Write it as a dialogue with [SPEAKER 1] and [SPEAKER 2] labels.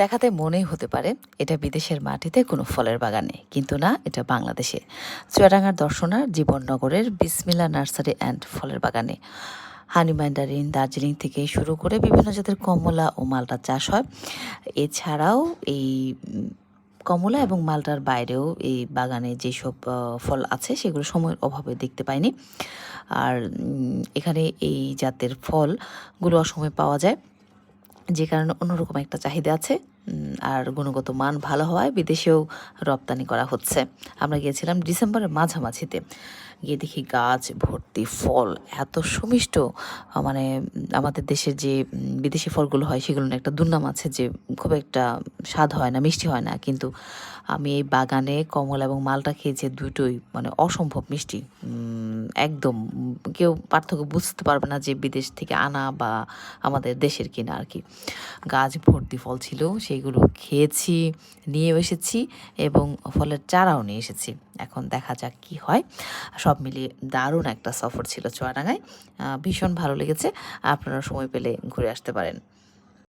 [SPEAKER 1] দেখাতে মনেই হতে পারে এটা বিদেশের মাটিতে কোনো ফলের বাগানে কিন্তু না, এটা বাংলাদেশে। চুয়াডাঙ্গার দর্শনার জীবননগরের বিসমিল্লা নার্সারি অ্যান্ড ফলের বাগানে। হানি ম্যান্ডারিন দার্জিলিং থেকে শুরু করে বিভিন্ন জাতের কমলা ও মালটা চাষ হয়। এছাড়াও এই কমলা এবং মালটার বাইরেও এই বাগানে যেসব ফল আছে সেগুলো সময়ের অভাবে দেখতে পাইনি। আর এখানে এই জাতের ফলগুলো অসময়ে পাওয়া যায়। যে কারণে অন্যরকম একটা চাহিদা আছে আর গুণগত মান ভালো হওয়ায় বিদেশেও রপ্তানি করা হচ্ছে। আমরা গিয়েছিলাম ডিসেম্বরের মাঝামাঝিতে। গিয়ে দেখি গাছ, ভর্তি, ফল এত সুমিষ্ট মানে আমাদের দেশের যে বিদেশি ফলগুলো হয় সেগুলো একটা দুর্নাম আছে যে, খুব একটা স্বাদ হয় না, মিষ্টি হয় না। কিন্তু আমি এই বাগানে কমলা এবং মালটা খেয়েছি দুটোই মানে অসম্ভব মিষ্টি একদম কেউ পার্থক্য বুঝতে পারবে না যে বিদেশ থেকে আনা বা আমাদের দেশের কিনা আর কি। গাছ ভর্তি ফল ছিল সেইগুলো খেয়েছি নিয়েও এসেছি এবং ফলের চারাও নিয়ে এসেছি। এখন দেখা যাক কি হয়। সব মিলিয়ে দারুণ একটা সফর ছিল চুয়াডাঙ্গায়। ভীষণ ভালো লেগেছে। আপনারা সময় পেলে ঘুরে আসতে পারেন।